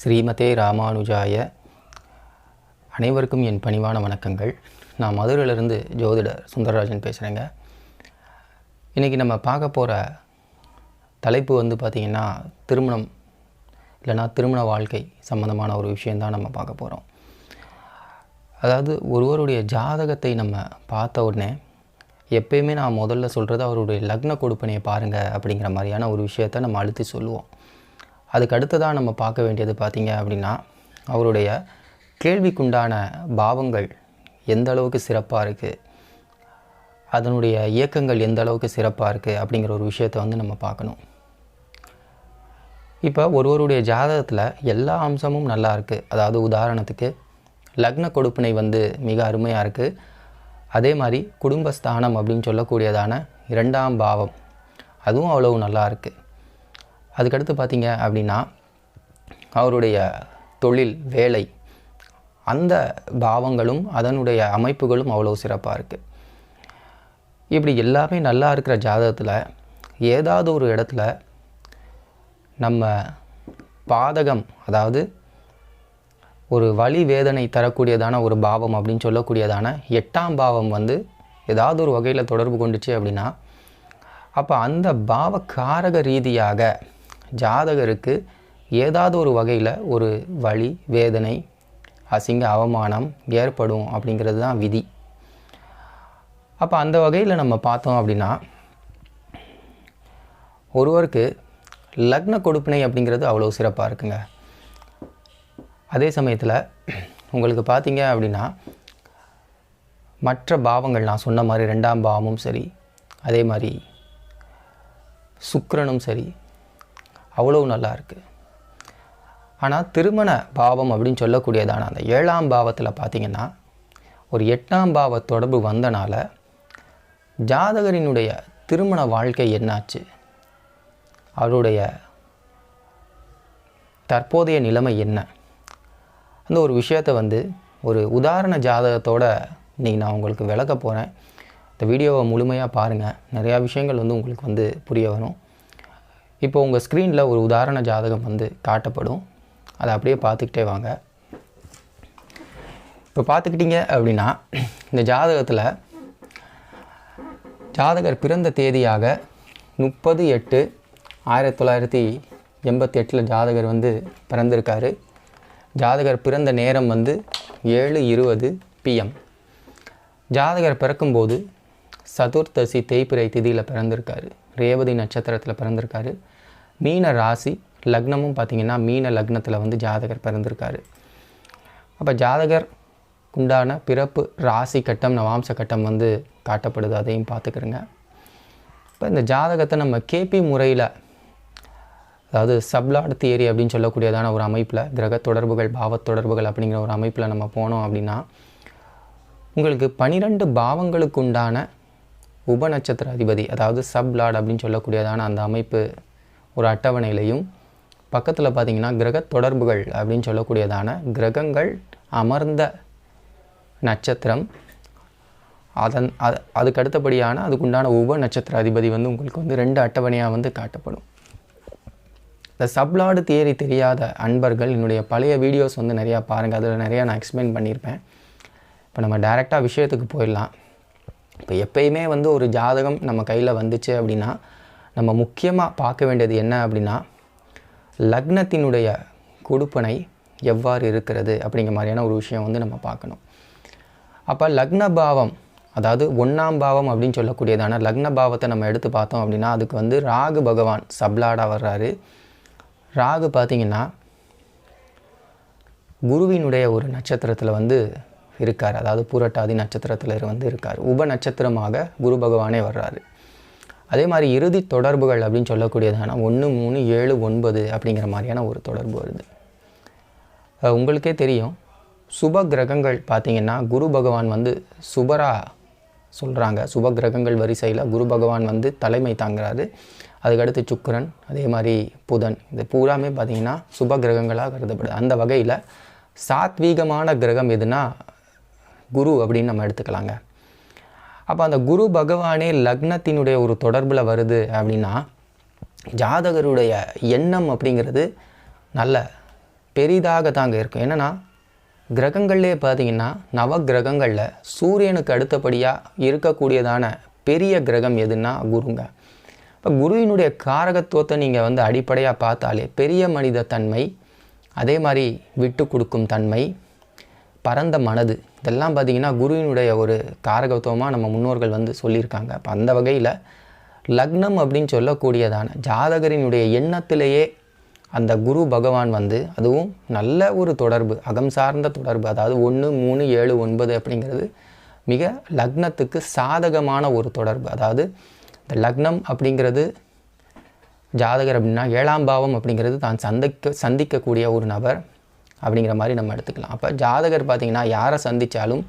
ஸ்ரீமதே ராமானுஜாய. அனைவருக்கும் என் பணிவான வணக்கங்கள். நான் மதுரையிலிருந்து ஜோதிடர் சுந்தரராஜன் பேசுகிறேங்க இன்றைக்கி நம்ம பார்க்க போகிற தலைப்பு வந்து பார்த்திங்கன்னா திருமணம் இல்லைனா திருமண வாழ்க்கை சம்மந்தமான ஒரு விஷயந்தான் நம்ம பார்க்க போகிறோம் அதாவது ஒருவருடைய ஜாதகத்தை நம்ம பார்த்த உடனே எப்பயுமே நான் முதல்ல சொல்கிறது அவருடைய லக்ன கொடுப்பனையை பாருங்கள் அப்படிங்கிற மாதிரியான ஒரு விஷயத்தை நம்ம அழுத்தி சொல்லுவோம். அதுக்கு அடுத்ததாக நம்ம பார்க்க வேண்டியது பார்த்திங்க அப்படின்னா அவருடைய கேள்விக்குண்டான பாவங்கள் எந்த அளவுக்கு சிறப்பாக இருக்குது அதனுடைய இயக்கங்கள் எந்த அளவுக்கு சிறப்பாக இருக்குது அப்படிங்கிற ஒரு விஷயத்தை வந்து நம்ம பார்க்கணும். இப்போ ஒருவருடைய ஜாதகத்தில் எல்லா அம்சமும் நல்லா இருக்குது அதாவது உதாரணத்துக்கு லக்ன கொடுப்பினை வந்து மிக அருமையாக இருக்குது அதே மாதிரி குடும்பஸ்தானம் அப்படின்னு சொல்லக்கூடியதான இரண்டாம் பாவம் அதுவும் அவ்வளவு நல்லா இருக்குது அதுக்கடுத்து பார்த்தீங்க அப்படின்னா அவருடைய தொழில் வேலை அந்த பாவங்களும் அதனுடைய அமைப்புகளும் அவ்வளோ சிறப்பாக இருக்குது இப்படி எல்லாமே நல்லா இருக்கிற ஜாதகத்தில் ஏதாவது ஒரு இடத்துல நம்ம பாதகம் அதாவது ஒரு வலி வேதனை தரக்கூடியதான ஒரு பாவம் அப்படின்னு சொல்லக்கூடியதான எட்டாம் பாவம் வந்து ஏதாவது ஒரு வகையில் தொடர்பு கொண்டுச்சு அப்படின்னா அப்போ அந்த பாவ காரக ரீதியாக ஜாதகருக்கு ஏதாவது ஒரு வகையில் ஒரு வழி வேதனை அசிங்க அவமானம் ஏற்படும் அப்படிங்கிறது தான் விதி. அப்போ அந்த வகையில் நம்ம பார்த்தோம் அப்படின்னா ஒருவருக்கு லக்ன கொடுப்பினை அப்படிங்கிறது அவ்வளோ சிறப்பாக இருக்குங்க. அதே சமயத்தில் உங்களுக்கு பார்த்தீங்க அப்படின்னா மற்ற பாவங்கள் நான் சொன்ன மாதிரி ரெண்டாம் பாவமும் சரி அதே மாதிரி சுக்கரனும் சரி அவ்வளவு நல்லா இருக்குது ஆனால் திருமண பாவம் அப்படின்னு சொல்லக்கூடியதான அந்த ஏழாம் பாவத்தில் பார்த்தீங்கன்னா ஒரு எட்டாம் பாவ தொடர்பு வந்தனால ஜாதகரினுடைய திருமண வாழ்க்கை என்னாச்சு? அவருடைய தற்போதைய நிலைமை என்ன? அந்த ஒரு விஷயத்தை வந்து ஒரு உதாரண ஜாதகத்தோடு இன்றைக்கி நான் உங்களுக்கு விளக்க போகிறேன் இந்த வீடியோவை முழுமையாக பாருங்கள் நிறையா விஷயங்கள் வந்து உங்களுக்கு வந்து புரிய வரும். இப்போ உங்கள் ஸ்க்ரீனில் ஒரு உதாரண ஜாதகம் வந்து காட்டப்படும். அதை அப்படியே பார்த்துக்கிட்டே வாங்க. இப்போ பார்த்துக்கிட்டிங்க அப்படின்னா இந்த ஜாதகத்தில் ஜாதகர் பிறந்த தேதியாக முப்பது எட்டு ஆயிரத்தி தொள்ளாயிரத்தி எண்பத்தி எட்டில் ஜாதகர் வந்து பிறந்திருக்காரு. ஜாதகர் பிறந்த நேரம் வந்து ஏழு இருபது பிஎம் ஜாதகர் பிறக்கும்போது சதுர்த்தசி தேய்பிரை திதியில் பிறந்திருக்காரு. ரேவதி நட்சத்திரத்தில் பிறந்திருக்காரு. மீன ராசி லக்னமும் பார்த்திங்கன்னா மீன லக்னத்தில் வந்து ஜாதகர் பிறந்திருக்காரு. அப்போ ஜாதகர் உண்டான பிறப்பு ராசி கட்டம் நவாம்ச கட்டம் வந்து காட்டப்படுது அதையும் பார்த்துக்கிறோங்க இப்போ இந்த ஜாதகத்தை நம்ம கேபி முறையில் அதாவது சப்லாட் தியரி அப்படின்னு சொல்லக்கூடியதான ஒரு அமைப்பில் கிரக தொடர்புகள் பாவத் தொடர்புகள் அப்படிங்கிற ஒரு அமைப்பில் நம்ம போனோம் அப்படின்னா உங்களுக்கு பனிரெண்டு பாவங்களுக்கு உண்டான உபநட்சத்திர அதிபதி அதாவது சப் லார்ட் அப்படின்னு சொல்லக்கூடியதான அந்த அமைப்பு ஒரு அட்டவணையிலையும் பக்கத்தில் பார்த்தீங்கன்னா கிரக தொடர்புகள் அப்படின்னு சொல்லக்கூடியதான கிரகங்கள் அமர்ந்த நட்சத்திரம். அதன் அது அதுக்கு அடுத்தபடியான அதுக்குண்டான உப நட்சத்திர அதிபதி வந்து உங்களுக்கு வந்து ரெண்டு அட்டவணையாக வந்து காட்டப்படும். இந்த சப்லாடு தியரி தெரியாத அன்பர்கள் என்னுடைய பழைய வீடியோஸ் வந்து நிறையா பாருங்கள் அதில் நிறையா நான் எக்ஸ்பிளைன் பண்ணியிருப்பேன். இப்போ நம்ம டைரெக்டாக விஷயத்துக்கு போயிடலாம். இப்போ எப்பயுமே வந்து ஒரு ஜாதகம் நம்ம கையில் வந்துச்சு அப்படின்னா நம்ம முக்கியமாக பார்க்க வேண்டியது என்ன அப்படின்னா லக்னத்தினுடைய கொடுப்பனை எவ்வாறு இருக்கிறது அப்படிங்கிற மாதிரியான ஒரு விஷயம் வந்து நம்ம பார்க்கணும். அப்போ லக்ன பாவம் அதாவது ஒன்றாம் பாவம் அப்படின்னு சொல்லக்கூடியதான லக்ன பாவத்தை நம்ம எடுத்து பார்த்தோம் அப்படின்னா அதுக்கு வந்து ராகு பகவான் சப்லாடாக வர்றாரு. ராகு பார்த்திங்கன்னா குருவினுடைய ஒரு நட்சத்திரத்தில் வந்து இருக்கார். அதாவது பூரட்டாதி நட்சத்திரத்தில் வந்து இருக்கார். உப நட்சத்திரமாக குரு பகவானே வர்றாரு. அதே மாதிரி இறுதி தொடர்புகள் அப்படின்னு சொல்லக்கூடியதான ஒன்று மூணு ஏழு ஒன்பது அப்படிங்கிற மாதிரியான ஒரு தொடர்பு வருது. உங்களுக்கே தெரியும் சுப கிரகங்கள் பார்த்திங்கன்னா குரு பகவான் வந்து சுபரா சொல்கிறாங்க சுப கிரகங்கள் வரிசையில் குரு பகவான் வந்து தலைமை தாங்குறாரு. அதுக்கடுத்து சுக்கரன் அதே மாதிரி புதன். இது பூராமே பார்த்திங்கன்னா சுப கிரகங்களாக கருதப்படுது. அந்த வகையில் சாத்வீகமான கிரகம் எதுனா குரு அப்படின்னு நம்ம எடுத்துக்கலாங்க. அப்போ அந்த குரு பகவானே லக்னத்தினுடைய ஒரு தொடர்பில் வருது அப்படின்னா ஜாதகருடைய எண்ணம் அப்படிங்கிறது நல்ல பெரிதாக தாங்க இருக்கும். என்னென்னா கிரகங்கள்லேயே பார்த்தீங்கன்னா நவ கிரகங்களில் சூரியனுக்கு அடுத்தபடியாக இருக்கக்கூடியதான பெரிய கிரகம் எதுன்னா குருங்க. இப்போ குருவினுடைய காரகத்துவத்தை நீங்கள் வந்து அடிப்படையாக பார்த்தாலே பெரிய மனித தன்மை அதே மாதிரி விட்டு கொடுக்கும் தன்மை பரந்த மனது. இதெல்லாம் பார்த்திங்கன்னா குருவினுடைய ஒரு காரகத்துவமாக நம்ம முன்னோர்கள் வந்து சொல்லியிருக்காங்க. அப்போ அந்த வகையில் லக்னம் அப்படின்னு சொல்லக்கூடியதான ஜாதகரினுடைய எண்ணத்திலேயே அந்த குரு பகவான் வந்து அதுவும் நல்ல ஒரு தொடர்பு அகம் சார்ந்த தொடர்பு அதாவது ஒன்று மூணு ஏழு ஒன்பது அப்படிங்கிறது மிக லக்னத்துக்கு சாதகமான ஒரு தொடர்பு. அதாவது இந்த லக்னம் அப்படிங்கிறது ஜாதகர் அப்படின்னா ஏழாம் பாவம் அப்படிங்கிறது தான் சந்திக்க சந்திக்கக்கூடிய ஒரு நபர். அப்படிங்கிற மாதிரி நம்ம எடுத்துக்கலாம். அப்போ ஜாதகர் பார்த்திங்கன்னா யாரை சந்தித்தாலும்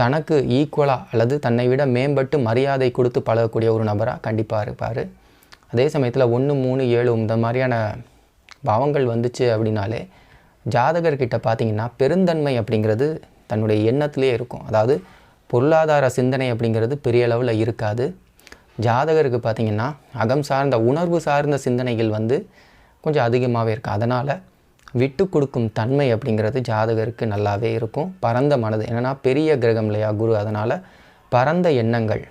தனக்கு ஈக்குவலாக அல்லது தன்னை விட மேம்பட்டு மரியாதை கொடுத்து பழகக்கூடிய ஒரு நபராக கண்டிப்பாக இருப்பார். அதே சமயத்தில் ஒன்று மூணு ஏழு இந்த மாதிரியான பாவங்கள் வந்துச்சு அப்படின்னாலே ஜாதகர்கிட்ட பார்த்திங்கன்னா பெருந்தன்மை அப்படிங்கிறது தன்னுடைய எண்ணத்திலே இருக்கும். அதாவது பொருளாதார சிந்தனை அப்படிங்கிறது பெரிய அளவில் இருக்காது. ஜாதகருக்கு பார்த்திங்கன்னா அகம் சார்ந்த உணர்வு சார்ந்த சிந்தனைகள் வந்து கொஞ்சம் அதிகமாகவே இருக்கும். அதனால் விட்டு கொடுக்கும் தன்மை அப்படிங்கிறது ஜாதகருக்கு நல்லாவே இருக்கும். பரந்த மனது என்னென்னா பெரிய கிரகம் இல்லையா குரு? அதனால் பரந்த எண்ணங்கள்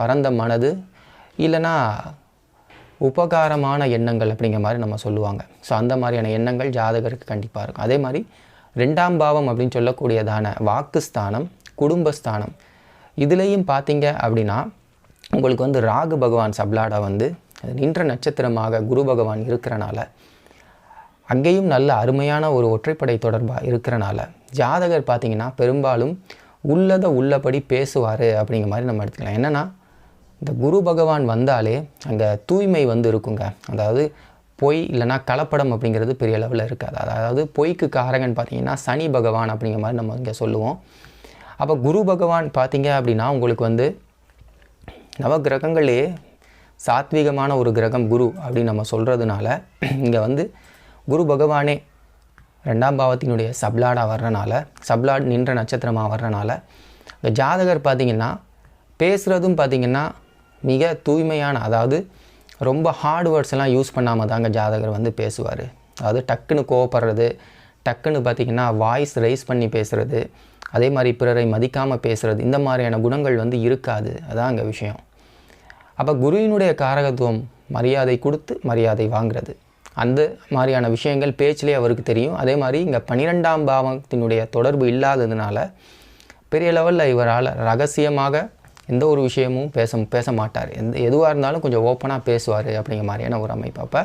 பரந்த மனது இல்லைன்னா உபகாரமான எண்ணங்கள் அப்படிங்கிற மாதிரி நம்ம சொல்லுவாங்க. ஸோ அந்த மாதிரியான எண்ணங்கள் ஜாதகருக்கு கண்டிப்பாக இருக்கும். அதே மாதிரி ரெண்டாம் பாவம் அப்படின்னு சொல்லக்கூடியதான வாக்குஸ்தானம் குடும்பஸ்தானம் இதுலேயும் பார்த்தீங்க அப்படின்னா உங்களுக்கு வந்து ராகு பகவான் சப்லாடா வந்து நின்ற நட்சத்திரமாக குரு பகவான் இருக்கிறனால அங்கேயும் நல்ல அருமையான ஒரு ஒற்றைப்படை தொடர்பாக இருக்கிறனால ஜாதகர் பார்த்திங்கன்னா பெரும்பாலும் உள்ளதை உள்ளபடி பேசுவார் அப்படிங்கிற மாதிரி நம்ம எடுத்துக்கலாம். என்னென்னா இந்த குரு பகவான் வந்தாலே அங்கே தூய்மை வந்து இருக்குங்க. அதாவது பொய் இல்லைனா கலப்படம் அப்படிங்கிறது பெரிய அளவில் இருக்காது. அதாவது பொய்க்கு காரகன் பார்த்திங்கன்னா சனி பகவான் அப்படிங்கிற மாதிரி நம்ம இங்கே சொல்லுவோம். அப்போ குரு பகவான் பார்த்திங்க அப்படின்னா உங்களுக்கு வந்து நவகிரகங்களே சாத்வீகமான ஒரு கிரகம் குரு அப்படின்னு நம்ம சொல்கிறதுனால இங்கே வந்து குரு பகவானே ரெண்டாம் பாவத்தினுடைய சப்லாடாக வர்றனால சப்லாட் நின்ற நட்சத்திரமாக வர்றனால இந்த ஜாதகர் பார்த்திங்கன்னா பேசுகிறதும் பார்த்திங்கன்னா மிக தூய்மையான அதாவது ரொம்ப ஹார்ட் வேர்ட்ஸ் எல்லாம் யூஸ் பண்ணாமல் தாங்க ஜாதகர் வந்து பேசுவார். அதாவது டக்குன்னு கோவப்படுறது டக்குன்னு பார்த்திங்கன்னா வாய்ஸ் ரைஸ் பண்ணி பேசுகிறது அதே மாதிரி பிறரை மதிக்காமல் பேசுகிறது இந்த மாதிரியான குணங்கள் வந்து இருக்காது. அதான் அங்கே விஷயம். அப்போ குருவினுடைய காரகத்துவம் மரியாதை கொடுத்து மரியாதை வாங்குறது. அந்த மாதிரியான விஷயங்கள் பேச்சிலே அவருக்கு தெரியும். அதே மாதிரி இங்கே பன்னிரெண்டாம் பாவத்தினுடைய தொடர்பு இல்லாததுனால பெரிய லெவலில் இவரால் ரகசியமாக எந்த ஒரு விஷயமும் பேச பேச மாட்டார். எந்த எதுவாக இருந்தாலும் கொஞ்சம் ஓப்பனாக பேசுவார் அப்படிங்கிற மாதிரியான ஒரு அமைப்பு. அப்போ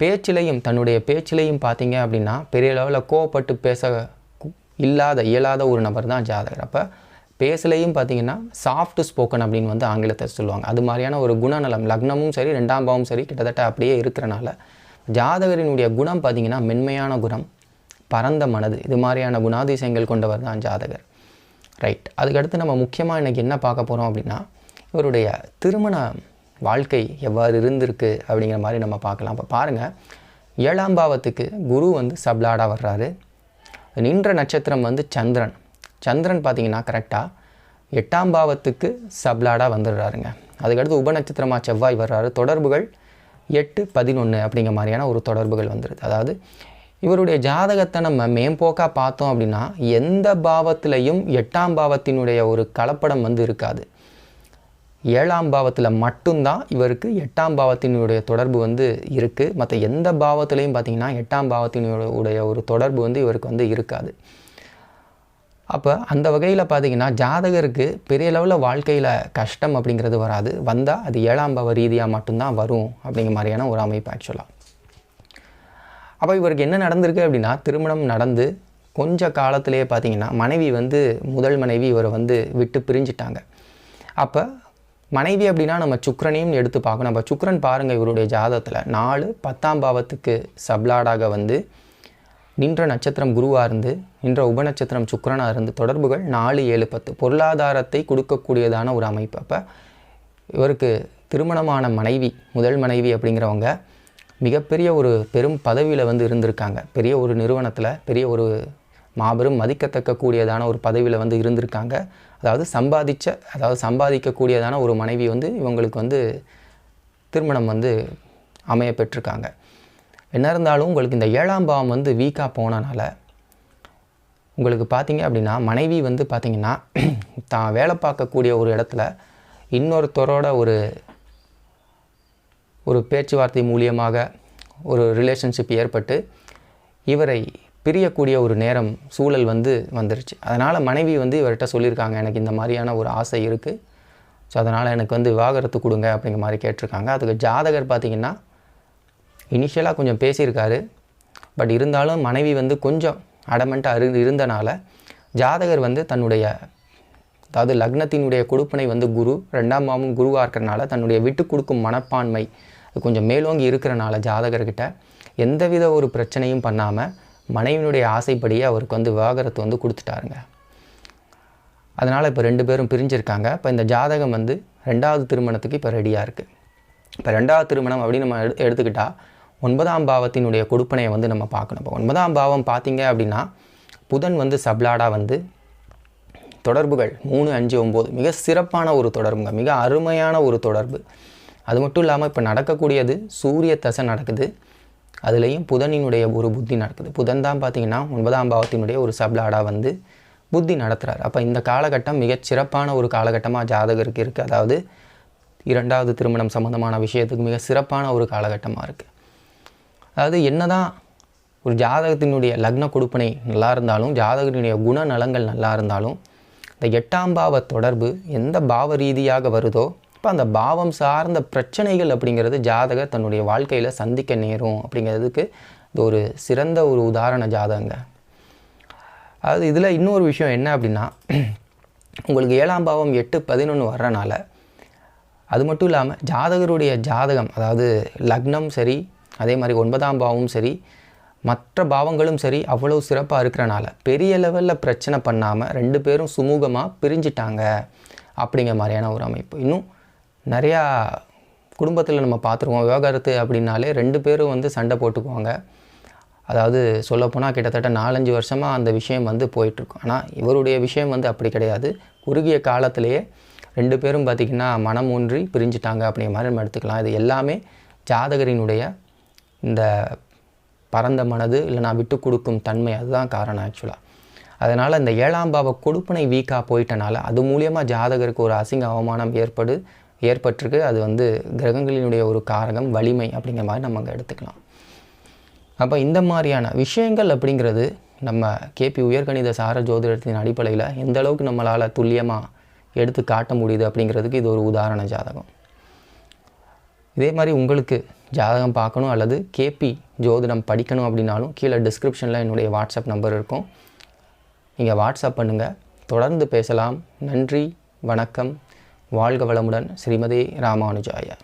பேச்சிலையும் தன்னுடைய பேச்சிலையும் பார்த்தீங்க அப்படின்னா பெரிய லெவலில் கோவப்பட்டு பேச இல்லாத இயலாத ஒரு நபர் தான் ஜாதகர். அப்போ பேசலையும் பார்த்தீங்கன்னா சாஃப்ட் ஸ்போக்கன் அப்படின்னு வந்து ஆங்கிலத்தை சொல்லுவாங்க. அது மாதிரியான ஒரு குணநலம் லக்னமும் சரி ரெண்டாம் பாவம் சரி கிட்டத்தட்ட அப்படியே இருக்கிறனால ஜாதகரினுடைய குணம் பார்த்திங்கன்னா மென்மையான குணம் பரந்த மனது. இது மாதிரியான குணாதிசயங்கள் கொண்டவர் தான் ஜாதகர். ரைட் அதுக்கடுத்து நம்ம முக்கியமாக இன்றைக்கி என்ன பார்க்க போகிறோம் அப்படின்னா இவருடைய திருமண வாழ்க்கை எவ்வாறு இருந்திருக்கு அப்படிங்கிற மாதிரி நம்ம பார்க்கலாம். இப்போ பாருங்கள் ஏழாம் பாவத்துக்கு குரு வந்து சப்லாடாக வர்றாரு. நின்ற நட்சத்திரம் வந்து சந்திரன். சந்திரன் பார்த்தீங்கன்னா கரெக்டாக எட்டாம் பாவத்துக்கு சப்லாடாக வந்துடுறாருங்க. அதுக்கடுத்து உபநட்சத்திரமாக செவ்வாய் வர்றாரு. தொடர்புகள் எட்டு பதினொன்று அப்படிங்கிற மாதிரியான ஒரு தொடர்புகள் வந்துடுது அதாவது இவருடைய ஜாதகத்தை நம்ம மேம்போக்காக பார்த்தோம் அப்படின்னா எந்த பாவத்திலையும் எட்டாம் பாவத்தினுடைய ஒரு கலப்படம் வந்து இருக்காது. ஏழாம் பாவத்தில் மட்டும்தான் இவருக்கு எட்டாம் பாவத்தினுடைய தொடர்பு வந்து இருக்குது மற்ற எந்த பாவத்திலையும் பார்த்திங்கன்னா எட்டாம் பாவத்தினுடைய ஒரு தொடர்பு வந்து இவருக்கு வந்து இருக்காது. அப்போ அந்த வகையில் பார்த்திங்கன்னா ஜாதகருக்கு பெரிய லெவலில் வாழ்க்கையில் கஷ்டம் அப்படிங்கிறது வராது. வந்தால் அது ஏழாம் பவ ரீதியாக மட்டும்தான் வரும் அப்படிங்கிற மாதிரியான ஒரு அமைப்பு ஆக்சுவலாக அப்போ இவருக்கு என்ன நடந்திருக்கு அப்படின்னா திருமணம் நடந்து கொஞ்ச காலத்திலேயே பார்த்திங்கன்னா மனைவி வந்து முதல் மனைவி இவரை வந்து விட்டு பிரிஞ்சிட்டாங்க. அப்போ மனைவி அப்படின்னா நம்ம சுக்கரனையும் எடுத்து பார்க்கணும். நம்ம சுக்கரன் பாருங்கள் இவருடைய ஜாதகத்தில் நாலு பத்தாம் பாவத்துக்கு சப்லாடாக வந்து நின்ற நட்சத்திரம் குருவாக இருந்து நின்ற உபநட்சத்திரம் சுக்கரனாக இருந்து தொடர்புகள் நாலு ஏழு பத்து. பொருளாதாரத்தை கொடுக்கக்கூடியதான ஒரு அமைப்பு. அப்போ இவருக்கு திருமணமான மனைவி முதல் மனைவி அப்படிங்கிறவங்க மிகப்பெரிய ஒரு பெரும் பதவியில் வந்து இருந்திருக்காங்க. பெரிய ஒரு நிறுவனத்தில் பெரிய ஒரு மாபெரும் மதிக்கத்தக்க கூடியதான ஒரு பதவியில் வந்து இருந்திருக்காங்க. அதாவது சம்பாதிச்ச அதாவது சம்பாதிக்கக்கூடியதான ஒரு மனைவி வந்து இவங்களுக்கு வந்து திருமணம் வந்து அமைய பெற்றிருக்காங்க என்ன இருந்தாலும் உங்களுக்கு இந்த ஏழாம் பாவம் வந்து வீக்காக போனனால உங்களுக்கு பார்த்தீங்க அப்படின்னா மனைவி வந்து பார்த்தீங்கன்னா தான் வேலை பார்க்கக்கூடிய ஒரு இடத்துல இன்னொருத்தரோட ஒரு ஒரு பேச்சுவார்த்தை மூலியமாக ஒரு ரிலேஷன்ஷிப் ஏற்பட்டு இவரை பிரியக்கூடிய ஒரு நேரம் சூழல் வந்து வந்துருச்சு. அதனால் மனைவி வந்து இவர்கிட்ட சொல்லியிருக்காங்க எனக்கு இந்த மாதிரியான ஒரு ஆசை இருக்குது ஸோ அதனால் எனக்கு வந்து விவாகரத்து கொடுங்க அப்படிங்கிற மாதிரி கேட்டிருக்காங்க. அதுக்கு ஜாதகர் பார்த்திங்கன்னா இனிஷியலாக கொஞ்சம் பேசியிருக்காரு. பட் இருந்தாலும் மனைவி வந்து கொஞ்சம் அடமெண்ட்டாக இரு இருந்தனால ஜாதகர் வந்து தன்னுடைய அதாவது லக்னத்தினுடைய கொடுப்பனை வந்து குரு ரெண்டாம் மாமும் குருவாக இருக்கிறனால தன்னுடைய விட்டு கொடுக்கும் மனப்பான்மை கொஞ்சம் மேலோங்கி இருக்கிறனால ஜாதகர்கிட்ட எந்தவித ஒரு பிரச்சனையும் பண்ணாமல் மனைவியினுடைய ஆசைப்படியே அவருக்கு வந்து விவாகரத்து வந்து கொடுத்துட்டாருங்க. அதனால் இப்போ ரெண்டு பேரும் பிரிஞ்சிருக்காங்க. இப்போ இந்த ஜாதகம் வந்து ரெண்டாவது திருமணத்துக்கு இப்போ ரெடியாக இருக்குது இப்போ ரெண்டாவது திருமணம் அப்படின்னு நம்ம எடு எடுத்துக்கிட்டால் ஒன்பதாம் பாவத்தினுடைய கொடுப்பனையை வந்து நம்ம பார்க்கணும். இப்போ ஒன்பதாம் பாவம் பார்த்தீங்க அப்படின்னா புதன் வந்து சப்லாடாக வந்து தொடர்புகள் மூணு அஞ்சு ஒம்பது. மிக சிறப்பான ஒரு தொடர்புங்க. மிக அருமையான ஒரு தொடர்பு. அது மட்டும் இல்லாமல் இப்போ நடக்கக்கூடியது சூரிய தசை நடக்குது. அதுலேயும் புதனினுடைய ஒரு புத்தி நடக்குது. புதன் தான் பார்த்தீங்கன்னா ஒன்பதாம் பாவத்தினுடைய ஒரு சப்லாடாக வந்து புத்தி நடத்துகிறார் அப்போ இந்த காலகட்டம் மிகச் சிறப்பான ஒரு காலகட்டமாக ஜாதகருக்கு இருக்குது அதாவது இரண்டாவது திருமணம் சம்மந்தமான விஷயத்துக்கு மிக சிறப்பான ஒரு காலகட்டமாக இருக்குது அதாவது என்னதான் ஒரு ஜாதகத்தினுடைய லக்ன கொடுப்பனை நல்லா இருந்தாலும் ஜாதகத்தினுடைய குணநலங்கள் நல்லா இருந்தாலும் இந்த எட்டாம் பாவ தொடர்பு எந்த பாவ ரீதியாக வருதோ இப்போ அந்த பாவம் சார்ந்த பிரச்சனைகள் அப்படிங்கிறது ஜாதகர் தன்னுடைய வாழ்க்கையில் சந்திக்க நேரும் அப்படிங்கிறதுக்கு இது ஒரு சிறந்த ஒரு உதாரண ஜாதகங்க. அதாவது இதில் இன்னொரு விஷயம் என்ன அப்படின்னா உங்களுக்கு ஏழாம் பாவம் எட்டு பதினொன்று வர்றனால அது மட்டும் இல்லாமல் ஜாதகருடைய ஜாதகம் அதாவது லக்னம் சரி அதே மாதிரி ஒன்பதாம் பாவமும் சரி மற்ற பாவங்களும் சரி அவ்வளோ சிறப்பாக இருக்கிறனால பெரிய லெவலில் பிரச்சனை பண்ணாமல் ரெண்டு பேரும் சுமூகமாக பிரிஞ்சிட்டாங்க அப்படிங்கிற மாதிரியான ஒரு அமைப்பு. இன்னும் நிறையா குடும்பத்தில் நம்ம பார்த்துருவோம். விவகாரத்து அப்படின்னாலே ரெண்டு பேரும் வந்து சண்டை போட்டுக்குவாங்க. அதாவது சொல்லப்போனால் கிட்டத்தட்ட நாலஞ்சு வருஷமாக அந்த விஷயம் வந்து போயிட்டுருக்கும். ஆனால் இவருடைய விஷயம் வந்து அப்படி கிடையாது. குறுகிய காலத்திலேயே ரெண்டு பேரும் பார்த்திங்கன்னா மனம் ஊன்றி பிரிஞ்சிட்டாங்க அப்படிங்கிற மாதிரி நம்ம எடுத்துக்கலாம். இது எல்லாமே ஜாதகரினுடைய இந்த பரந்த மனது இல்லைனா விட்டு கொடுக்கும் தன்மை அதுதான் காரணம் ஆக்சுவலாக அதனால் இந்த ஏழாம் பாவ கொடுப்பனை வீக்காக போயிட்டனால அது மூலியமாக ஜாதகருக்கு ஒரு அசிங்க அவமானம் ஏற்படு ஏற்பட்டிருக்கு. அது வந்து கிரகங்களினுடைய ஒரு காரகம் வலிமை அப்படிங்கிற மாதிரி நம்ம அங்கே எடுத்துக்கலாம். அப்போ இந்த மாதிரியான விஷயங்கள் அப்படிங்கிறது நம்ம கேபி உயர்கணித சார ஜோதிடத்தின் அடிப்படையில் எந்த அளவுக்கு நம்மளால் துல்லியமாக எடுத்து காட்ட முடியுது அப்படிங்கிறதுக்கு இது ஒரு உதாரண ஜாதகம். இதே மாதிரி உங்களுக்கு ஜாதகம் பார்க்கணும் அல்லது கேபி ஜோதிடம் படிக்கணும் அப்படின்னாலும் கீழே டிஸ்கிரிப்ஷனில் என்னுடைய வாட்ஸ்அப் நம்பர் இருக்கும். நீங்கள் வாட்ஸ்அப் பண்ணுங்கள் தொடர்ந்து பேசலாம். நன்றி வணக்கம். வாழ்க வளமுடன். ஸ்ரீமதி ராமானுஜாயா.